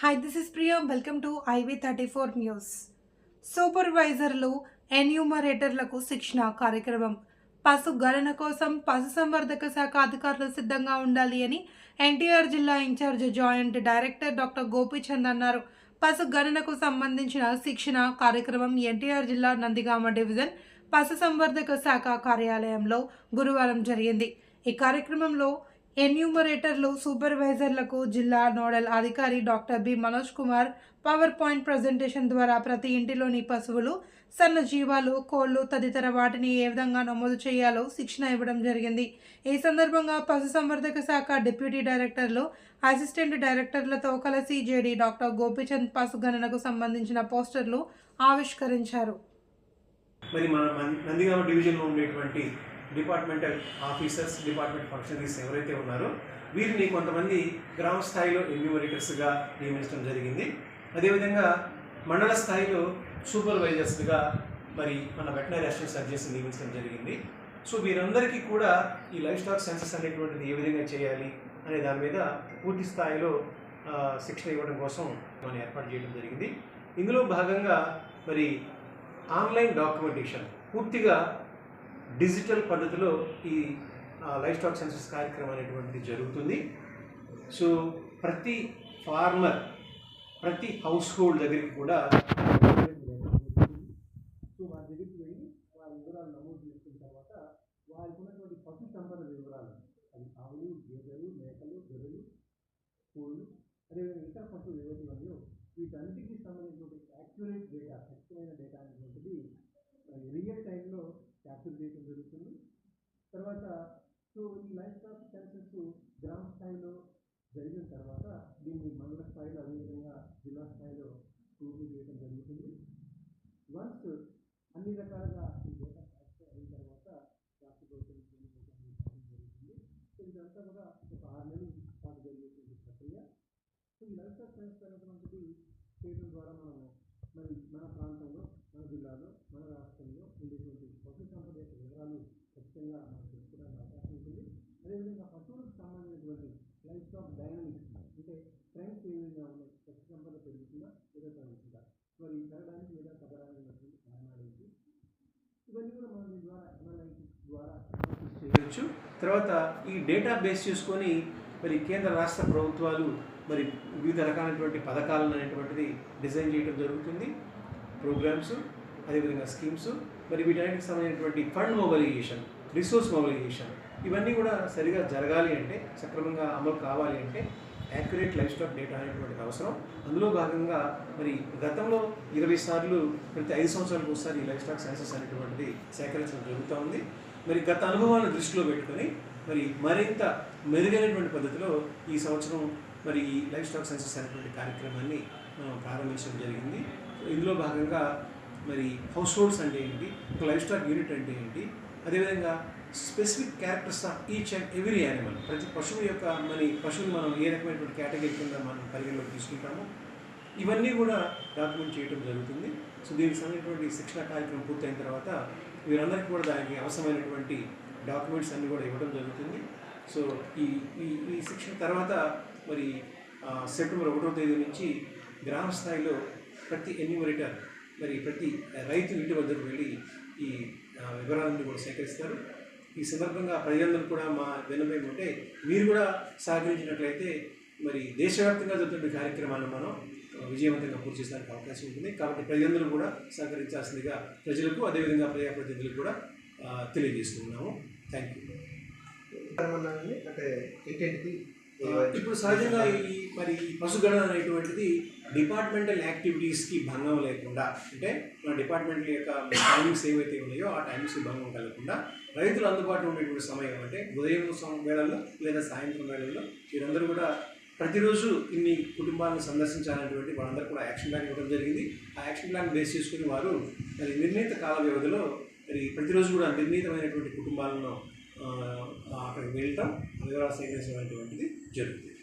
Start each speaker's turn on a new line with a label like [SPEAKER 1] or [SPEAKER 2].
[SPEAKER 1] Hi this is Priya welcome to IV thirty four news సూపర్వైజర్లు ఎన్యూమరేటర్లకు శిక్షణ కార్యక్రమం. పశు గణన కోసం పశుసంవర్ధక శాఖ అధికారులు సిద్ధంగా ఉండాలి అని ఎన్టీఆర్ జిల్లా incharge joint director doctor Gopichand అన్నారు. పశు గణనకు సంబంధించిన శిక్షణ కార్యక్రమం ఎన్టీఆర్ జిల్లా నందిగామ డివిజన్ పశుసంవర్ధక శాఖ కార్యాలయంలో గురువారం జరిగింది. ఈ కార్యక్రమంలో ఎన్యూమరేటర్లు సూపర్వైజర్లకు జిల్లా నోడల్ అధికారి doctor B Manoj Kumar PowerPoint presentation ద్వారా ప్రతి ఇంటిలోని పశువులు సన్న జీవాలు కోళ్ళు తదితర వాటిని ఏ విధంగా నమోదు చేయాలో శిక్షణ ఇవ్వడం జరిగింది. ఈ సందర్భంగా పశుసంవర్ధక శాఖ డిప్యూటీ డైరెక్టర్లు అసిస్టెంట్ డైరెక్టర్లతో కలిసి జేడీ డాక్టర్ గోపీచంద్ పశు గణనకు సంబంధించిన పోస్టర్లు ఆవిష్కరించారు.
[SPEAKER 2] మరి మన నందిగామ డివిజన్లో ఉండేటువంటి డిపార్ట్మెంటల్ ఆఫీసర్స్ డిపార్ట్మెంట్ ఫంక్షనరీస్ ఎవరైతే ఉన్నారో వీరిని కొంతమంది గ్రామ స్థాయిలో ఎన్యూమరేటర్స్గా నియమించడం జరిగింది. అదేవిధంగా మండల స్థాయిలో సూపర్వైజర్స్గా మరి మన వెటనరీ అసిస్టెంట్ సర్జన్స్ నియమించడం జరిగింది. సో వీరందరికీ కూడా ఈ లైఫ్ స్టాక్ సెన్సెస్ అనేటువంటిది ఏ విధంగా చేయాలి అనే దాని మీద పూర్తి స్థాయిలో శిక్షణ ఇవ్వడం కోసం మనం ఏర్పాటు చేయడం జరిగింది. ఇందులో భాగంగా మరి ఆన్లైన్ డాక్యుమెంటేషన్ పూర్తిగా డిజిటల్ పద్ధతిలో ఈ లైఫ్ స్టాక్ సెన్సస్ కార్యక్రమం అనేటువంటిది జరుగుతుంది. సో ప్రతి ఫార్మర్ ప్రతి హౌస్ హోల్డ్ దగ్గరికి కూడా సో వారి దగ్గరికి వెళ్ళి వారి వివరాలు నమోదు చేసుకున్న తర్వాత వారికి ఉన్నటువంటి పశు సంపద వివరాలు అది ఆవులు గేదెలు మేకలు గొర్రెలు కోళ్ళు అదేవిధంగా ఇతర పశువులు ఏవైతే ఉన్నాయో వీటన్నిటికీ సంబంధించినటువంటి యాక్యురేట్ డేటా ఖచ్చితమైన డేటా అనేటువంటిది రియల్ టైంలో క్యాప్చర్ చేయడం జరుగుతుంది. తర్వాత సో ఈ లైఫ్ స్టాక్ క్యాన్సర్స్ గ్రామ స్థాయిలో జరిగిన తర్వాత దీన్ని మండల స్థాయిలో అదేవిధంగా జిల్లా స్థాయిలో పూర్తి చేయడం జరుగుతుంది. వన్స్ అన్ని రకాలుగా ఈ డేటా క్యాప్చర్ అయిన తర్వాత రాష్ట్ర ప్రభుత్వం జరుగుతుంది. సో ఇదంతా కూడా ఒక ఆరు నెలలు పాటు జరిగేటువంటి ప్రక్రియ. సో ఈ లైఫ్ స్టాక్ సెన్స్ అనేటువంటిది చేయడం ద్వారా మనము మరి మన ప్రాంతంలో మన జిల్లాలో మన రాష్ట్రంలో ఉండేటువంటి పశు సంపద యొక్క వివరాలు ఖచ్చితంగా మనకు తెలుసుకోవడానికి అవకాశం ఉంటుంది. అదేవిధంగా పశువులకు సంబంధించినటువంటి లైఫ్ ఆఫ్ డైనమిక్స్ అంటే ట్రెండ్స్ ఏ విధంగా ఉన్నాయి పశు సంపద పెరుగుతుందా లేదా తగ్గుతుందా? మరి పెరగడానికి లేదా తగ్గడానికి ఉన్నటువంటి కారణాలు ఏంటి? ఇవన్నీ కూడా మనం దీని ద్వారా అనాలైటిక్స్ ద్వారా చేయవచ్చు. తర్వాత ఈ డేటా బేస్ చేసుకొని మరి కేంద్ర రాష్ట్ర ప్రభుత్వాలు మరి వివిధ రకాలైనటువంటి పథకాలను అనేటువంటిది డిజైన్ చేయడం జరుగుతుంది. ప్రోగ్రామ్స్ అదేవిధంగా స్కీమ్స్ మరి వీటన్నిటికి సంబంధించినటువంటి ఫండ్ మొబిలైజేషన్ రిసోర్స్ మొబిలైజేషన్ ఇవన్నీ కూడా సరిగా జరగాలి అంటే సక్రమంగా అమలు కావాలి అంటే యాక్యురేట్ లైఫ్ స్టాక్ డేటా అనేటువంటిది అవసరం. అందులో భాగంగా మరి గతంలో ఇరవై సార్లు ప్రతి ఐదు సంవత్సరాలకు ఒకసారి ఈ లైఫ్ స్టాక్ సెన్సెస్ అనేటువంటిది సేకరించడం జరుగుతూ ఉంది. మరి గత అనుభవాలను దృష్టిలో పెట్టుకొని మరి మరింత మెరుగైనటువంటి పద్ధతిలో ఈ సంవత్సరం మరి ఈ లైఫ్ స్టాక్ సెన్సెస్ అనేటువంటి కార్యక్రమాన్ని మనం ప్రారంభించడం జరిగింది. ఇందులో భాగంగా మరి హౌస్ హోల్డ్స్ అంటే ఏంటి ఒక లైఫ్ స్టాక్ యూనిట్ అంటే ఏంటి అదేవిధంగా specific characters of each and every animal ప్రతి పశువు యొక్క మరి పశువుని మనం ఏ రకమైనటువంటి కేటగిరీ కింద మనం పరిగణలోకి తీసుకుంటామో ఇవన్నీ కూడా డాక్యుమెంట్ చేయడం జరుగుతుంది. సో దీనికి సంబంధించినటువంటి శిక్షణ కార్యక్రమం పూర్తయిన తర్వాత వీరందరికీ కూడా దానికి అవసరమైనటువంటి డాక్యుమెంట్స్ అన్నీ కూడా ఇవ్వడం జరుగుతుంది. సో ఈ ఈ తర్వాత మరి సెప్టెంబర్ ఒకటో తేదీ నుంచి గ్రామ స్థాయిలో ప్రతి ఎన్యూమరేటర్ మరి ప్రతి రైతు ఇంటి వద్దకు వెళ్ళి ఈ వివరాలను వివరాలన్నీ కూడా సేకరిస్తారు. ఈ సందర్భంగా ప్రజలందరూ కూడా మా విన్నపం ఉంటే మీరు కూడా సహకరించినట్లయితే మరి దేశవ్యాప్తంగా జరుగుతున్న కార్యక్రమాలను మనం విజయవంతంగా పూర్తి చేసడానికి అవకాశం ఉంటుంది. కాబట్టి ప్రజలందరూ కూడా సహకరించాల్సిందిగా ప్రజలకు అదేవిధంగా ప్రజాప్రతినిధులకు కూడా తెలియజేస్తున్నాము. థ్యాంక్ యూ
[SPEAKER 3] అంటే ఇంటింటికి
[SPEAKER 2] ఇప్పుడు సహజంగా ఈ మరి పశుగణన అనేటువంటిది డిపార్ట్మెంటల్ యాక్టివిటీస్కి భంగం లేకుండా అంటే మన డిపార్ట్మెంట్ యొక్క టైమింగ్స్ ఏవైతే ఉన్నాయో ఆ టైమింగ్స్కి భంగం కలగకుండా రైతులు అందుబాటులో ఉండేటువంటి సమయం అంటే ఉదయం వేళల్లో లేదా సాయంత్రం వేళల్లో వీరందరూ కూడా ప్రతిరోజు ఇన్ని కుటుంబాలను సందర్శించాలనేటువంటి వాళ్ళందరూ కూడా యాక్షన్ ప్లాన్ ఇవ్వడం జరిగింది. ఆ యాక్షన్ ప్లాన్ బేస్ చేసుకుని వారు మరి నిర్ణీత కాల వ్యవధిలో మరి ప్రతిరోజు కూడా నిర్ణీతమైనటువంటి కుటుంబాలను అక్కడికి వెళ్ళటం వివరాలు సేకరించడం అనేటువంటిది జరుగుతుంది.